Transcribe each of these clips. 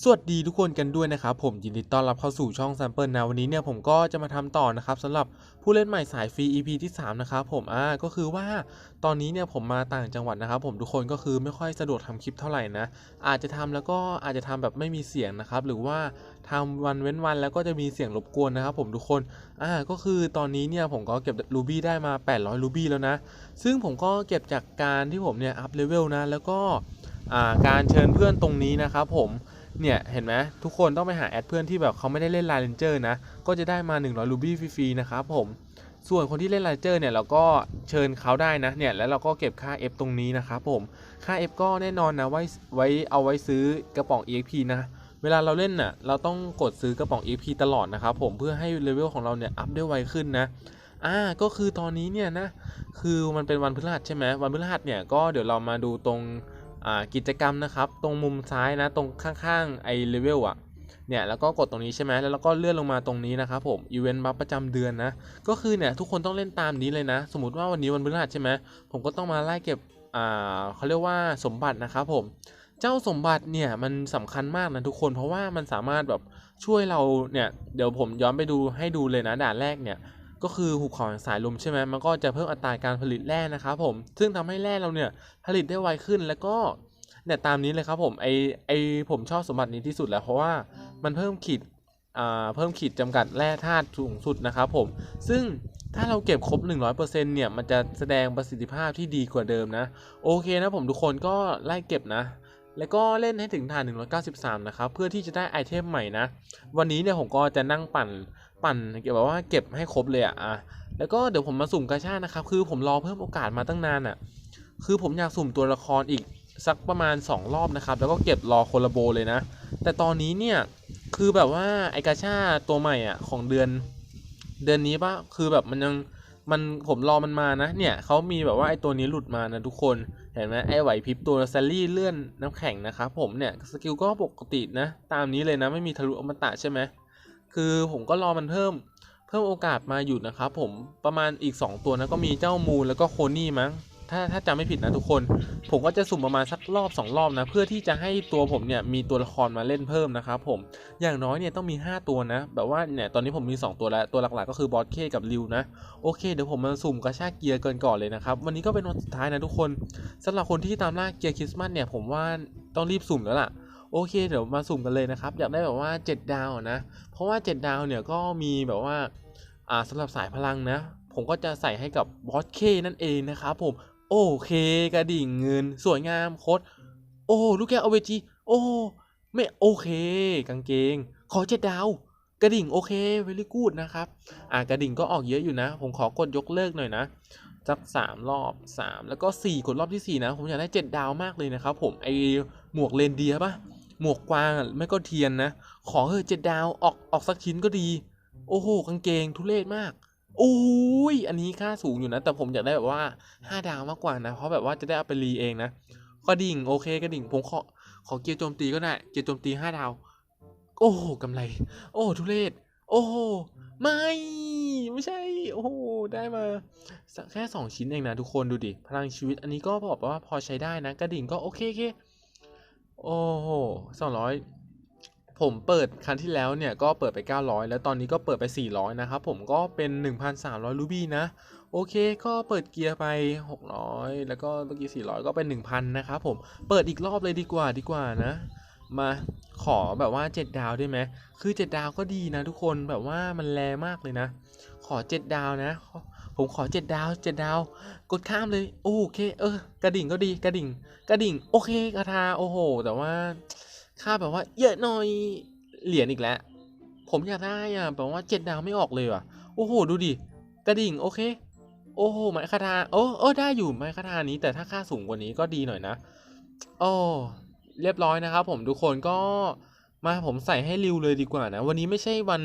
สวัสดีทุกคนกันด้วยนะครับผมยินดีต้อนรับเข้าสู่ช่อง Sample นะวันนี้เนี่ยผมก็จะมาทำต่อนะครับสำหรับผู้เล่นใหม่สายฟรี EP ที่ 3 นะครับผมอ่าก็คือว่าตอนนี้เนี่ยผมมาต่างจังหวัดนะครับผมทุกคนก็คือไม่ค่อยสะดวกทำคลิปเท่าไหร่นะ อาจจะทำแล้วก็อาจจะทำแบบไม่มีเสียงนะครับ หรือว่าทำวันเว้นวันแล้วก็จะมีเสียงรบกวนนะครับผมทุกคนอ่าก็คือตอนนี้เนี่ยผมก็เก็บรูบี้ได้มา 800รูบี้แล้วนะ ซึ่งผมก็เก็บจากการที่ผมเนี่ยอัพเลเวลนะแล้วก็อ่าการเชิญเพื่อนตรงนี้นะครับผม เนี่ยเห็นไหมทุกคนต้องไปหาแอดเพื่อนที่แบบเขาไม่ได้เล่นไลน์เลนเจอร์นะ ก็จะได้มา 100รูบี้ฟรีๆนะครับผมส่วนคนที่เล่นไลน์เจอร์เนี่ยเราก็เชิญเขาได้นะเนี่ยแล้วเราก็เก็บค่า F ตรงนี้นะครับผมค่า F ก็แน่นอนนะไว้ไว้เอาไว้ซื้อกระป๋อง EXP นะเวลาเราเล่นน่ะเราต้องกดซื้อกระป๋อง EXP ตลอดนะครับผมเพื่อให้เลเวลของเราเนี่ยอัพได้ไวขึ้นนะอ่าก็คือตอนนี้เนี่ยนะคือมันเป็นวันพฤหัสใช่ไหมวันพฤหัสเนี่ยก็เดี๋ยวเรามาดูตรง กิจกรรมนะครับ ตรงมุมซ้ายนะ ตรงข้างๆไอเลเวลอะเนี่ยแล้วก็กดตรงนี้ใช่ไหมแล้วเราก็เลื่อนลงมาตรงนี้นะครับผมอีเวนต์บัฟประจำเดือนนะ ก็คือเนี่ยทุกคนต้องเล่นตามนี้เลยนะ สมมติว่าวันนี้วันพฤหัสใช่ไหมผมก็ต้องมาไล่เก็บอ่าเขาเรียกว่าสมบัตินะครับผมเจ้าสมบัติเนี่ยมันสำคัญมากนะทุกคนเพราะว่ามันสามารถแบบช่วยเราเนี่ยเดี๋ยวผมย้อนไปดูให้ดูเลยนะด่านแรกเนี่ย ก็คือหุบเขาแห่งสายลมใช่ไหมมันก็จะเพิ่มอัตราการผลิตแร่นะครับผม ซึ่งทำให้แร่เราเนี่ยผลิตได้ไวขึ้นแล้วก็เนี่ยตามนี้เลยครับผมไอไอผมชอบสมบัตินี้ที่สุดแล้วเพราะว่ามันเพิ่มขีดอ่าเพิ่มขีดจำกัดแร่ธาตุสูงสุดนะครับผม ซึ่งถ้าเราเก็บครบ 100%เนี่ย มันจะแสดงประสิทธิภาพที่ดีกว่าเดิมนะ โอเคนะผมทุกคนก็ไล่เก็บนะ แล้วก็เล่นให้ถึงฐาน 193 นะครับ เพื่อที่จะได้ไอเทมใหม่นะ วันนี้เนี่ยผมก็จะนั่งปั่น ปั่นเกี่ยวกับว่าเก็บให้ครบเลยอะอะแล้วก็เดี๋ยวผมมาสุ่มกาชานะครับ คือผมรอเพิ่มโอกาสมาตั้งนานอะคือผมอยากสุ่มตัวละครอีกสักประมาณ 2 รอบนะครับ แล้วก็เก็บรอโคลาโบเลยนะ แต่ตอนนี้เนี่ยคือแบบว่าไอกาชาตัวใหม่อะของเดือน เดือนนี้ปะคือแบบมันยังมันผมรอมันมานะ เนี่ยเขามีแบบว่าไอตัวนี้หลุดมานะทุกคนเห็นไหมไอไหวพริบตัวแซลลี่เลื่อนน้ำแข็งนะครับผมเนี่ยสกิลก็ปกตินะ ตามนี้เลยนะไม่มีทะลุอมตะใช่ไหม คือผมก็รอมันเพิ่ม เพิ่มโอกาสมาอยู่นะครับผมประมาณอีก 2 ตัวนะก็มีเจ้ามูลแล้วก็โคนี่มั้ง ถ้าถ้าจำไม่ผิดนะทุกคน ผมก็จะสุ่มประมาณสักรอบ 2 รอบนะ เพื่อที่จะให้ตัวผมเนี่ยมีตัวละครมาเล่นเพิ่มนะครับผมอย่างน้อยเนี่ยต้องมี 5 ตัวนะ แบบว่าเนี่ยตอนนี้ผมมี 2 ตัวแล้ว ตัวหลักๆ ก็คือบอสเคกับริวนะโอเคเดี๋ยวผมมาสุ่มกระชากเกียร์เกินก่อนเลยนะครับวันนี้ก็เป็นวันสุดท้ายนะทุกคนสำหรับคนที่ตามล่าเกียร์คริสต์มาสเนี่ยผมว่าต้องรีบสุ่มแล้วล่ะ โอเคเดี๋ยวมาสุ่มกันเลยนะครับ อยากได้แบบว่า 7 ดาวนะ เพราะว่า 7 ดาวเนี่ยก็มีแบบว่าอ่าสำหรับสายพลังนะ ผมก็จะใส่ให้กับบอสเคนั่นเองนะครับผมโอเคกระดิ่งเงิน สวยงามโคตรโอ้ลูกแก้วเอาเวจีโอ้ไม่โอเค กางเกง ขอเจ็ดดาวกระดิ่งโอเคเวลี่กูดนะครับ อ่ากระดิ่งก็ออกเยอะอยู่นะ ผมขอกดยกเลิกหน่อยนะสักสามรอบสามแล้วก็สี่กดรอบที่สี่นะ ผมอยากได้เจ็ดดาวมากเลยนะครับผมไอหมวกเรนเดียปะ หมวกกวางไม่ก็เทียนนะ ขอเฮ้ยเจ็ดดาวออกออกสักชิ้นก็ดี โอ้โหกางเกงทุเรศมากโอ้ยอันนี้ค่าสูงอยู่นะ แต่ผมอยากได้แบบว่า 5 ดาวมากกว่านะ เพราะแบบว่าจะได้เอาไปรีเองนะกระดิ่งโอเคกระดิ่งผมขอขอเกียร์โจมตีก็ได้เกียร์โจมตี 5 ดาว โอ้โหกำไร โอ้ทุเรศ โอ้โหไม่ ไม่ใช่ โอ้โหได้มา แค่ 2 ชิ้นเองนะทุกคนดูดิ พลังชีวิตอันนี้ก็บอกว่าพอใช้ได้นะ กระดิ่งก็โอเคโอเค โอ้โหสองร้อยผมเปิดครั้งที่แล้วเนี่ยก็เปิดไป 900 แล้วตอนนี้ก็เปิดไป 400 นะครับ ผมก็เป็น 1,300 รูบี้นะ โอเคก็เปิดเกียร์ไป 600 แล้วก็เมื่อกี้ 400 ก็เป็น 1,000 นะครับผมเปิดอีกรอบเลยดีกว่าดีกว่านะ มาขอแบบว่า 7 ดาวได้ไหมคือ 7 ดาวก็ดีนะทุกคนแบบว่ามันแรงมากเลยนะ ขอ 7 ดาวนะ ผมขอ7ดาว7ดาว กดข้ามเลยโอเค เออ กระดิ่งก็ดีกระดิ่ง กระดิ่ง โอเคกระทาโอ้โห แต่ว่าค่าแบบว่า เยอะหน่อยเหรียญอีกแล้ว ผมอยากได้อะแบบว่าเจ็ดดาวไม่ออกเลยว่ะโอ้โห ดูดิกระดิ่งโอเค โอ้โหไม้คาทาโอ้เออได้อยู่ไม้คาทานี้ แต่ถ้าค่าสูงกว่านี้ก็ดีหน่อยนะโอ้เรียบร้อยนะครับผมทุกคนก็มาผมใส่ให้ริวเลยดีกว่านะ วันนี้ไม่ใช่วัน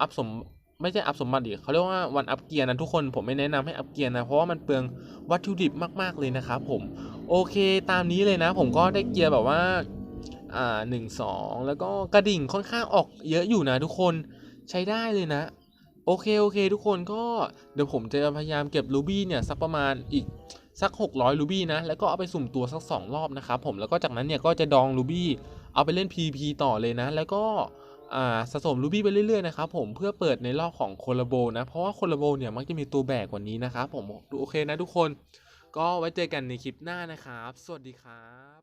อัพสม ไม่ใช่อัพสมบัติดิเขาเรียกว่าวันอัพเกียร์นะทุกคนผมไม่แนะนำให้อัพเกียร์นะเพราะว่ามันเปลืองวัตถุดิบมาก ๆเลยนะครับผมโอเคตามนี้เลยนะ ผมก็ได้เกียร์แบบว่าอ่าหนึ่งสองแล้วก็กระดิ่งค่อนข้างออกเยอะอยู่นะทุกคนใช้ได้เลยนะโอเค โอเค ทุกคนก็เดี๋ยวผมจะพยายามเก็บรูบี้เนี่ยสักประมาณอีกสัก 600รูบี้นะ แล้วก็เอาไปสุ่มตัวสัก 2 รอบนะครับผมแล้วก็จากนั้นเนี่ยก็จะดองรูบี้เอาไปเล่น PP ต่อเลยนะ แล้วก็ สะสมรูบี้ไปเรื่อยๆนะครับผมเพื่อเปิดในรอบของโคลาโบนะ เพราะว่าโคลาโบเนี่ยมักจะมีตัวแบกกว่านี้นะครับผมโอเคนะทุกคน ก็ไว้เจอกันในคลิปหน้านะครับ สวัสดีครับ